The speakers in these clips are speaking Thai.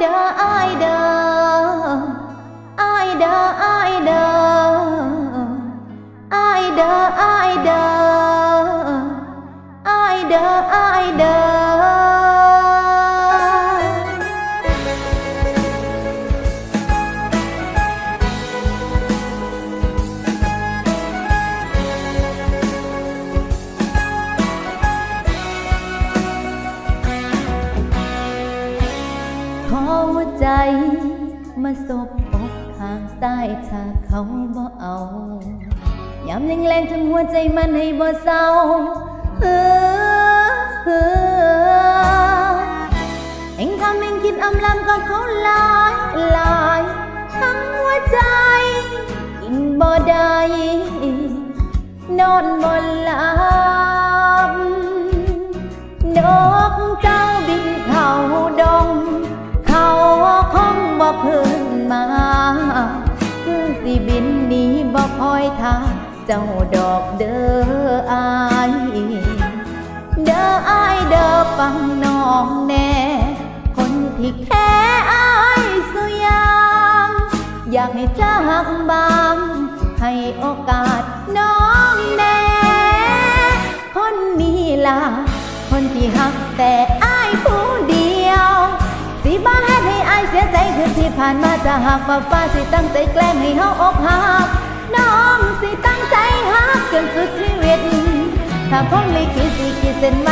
เด้ออายเด้ออายเด้ออายเด้ออายเด้ออายเด้ออายเด้ออายเด้อ ใจ มาสบอกข้างซ้ายถ้าเขาบ่เอายามแรงๆทั้งหัวใจมันให้บ่เศร้าเออเออเอ็งทำเอ็งคิดอำลำกับเขาหลายหลายทั้งหัวใจ กินบ่ได้นอนบ่หลับ เจ้าดอกเด้ออายเด้ออายเด้อฟังน้องแน่ คนที่แค่อายสุยางอยากให้เจ้าหักบาง ให้โอกาสน้องแน่ คนนี้ล่ะคนที่หักแต่อายผู้เดียว สิบ้าให้อายเสียใจคือที่ผ่านมาจะหักว่าฟ้าสิตั้งใจแกล้งให้เฮาอกหักน้อง จนสุดชีวิต ถ้าพ้นลิขิตสิขีดเส้นมา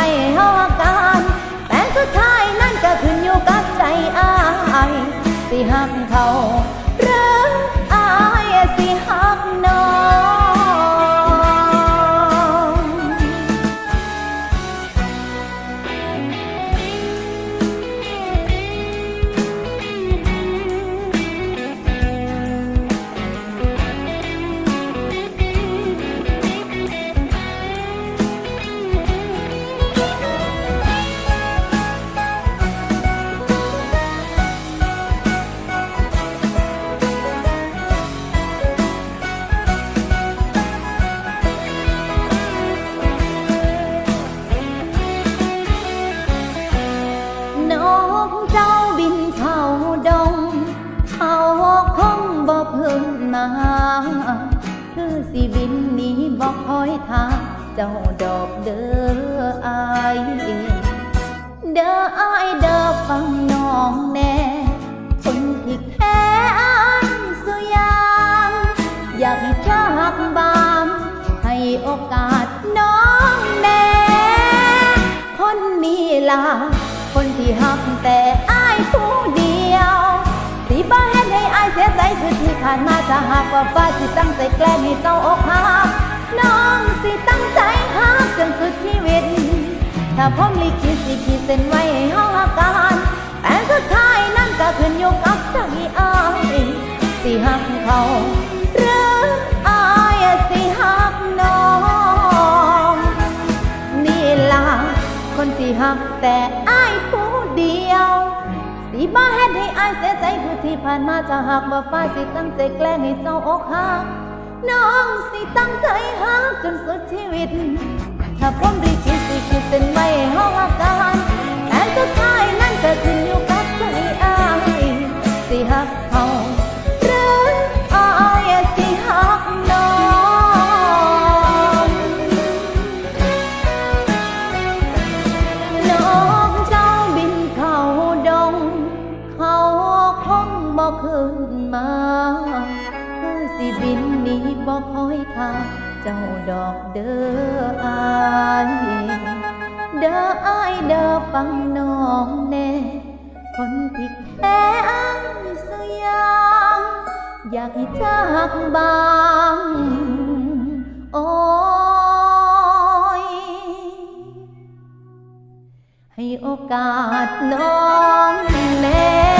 คือสิบินนีบ่คอยทางเจ้าดอกเด้ออายเด้ออายเด้อฟังน้องแน่คนที่แค่อายสุยางอยากให้เจ้าหักบางให้โอกาสน้องแน่คนนี้ล่ะคนที่หักแต่ ใจคือที่ผ่านมาจะหากว่าฟ้าสิตั้งใจแกล้งให้เจ้าอกหักน้องสิตั้งใจหักจนสุดชีวิต ถ้าพร้อมลิขิตสิขีดเส้นไว้ให้เฮาหักกันแต่สุดท้ายนั่นก็ขึ้นอยู่กับใจอายสิหักเขาหรืออายสิหักน้อง นี่ล่ะคนที่หักแต่อายผู้เดีย สิบ้าเฮ็ดให้อายเสียใจคือที่ผ่านมาจะหักบ่ฟ้าสิตั้งใจแกล้งให้เจ้าอกหักน้องสิตั้งใจหักจนสุดชีวิต ถ้าพร้อม บินนีบ่คอยทางเจ้าดอกเด้ออายเด้ออายเด้อฟังน้องแน่คนที่แค่อายสยามอยากให้จากบางโอ้ยให้โอกาสน้องแน่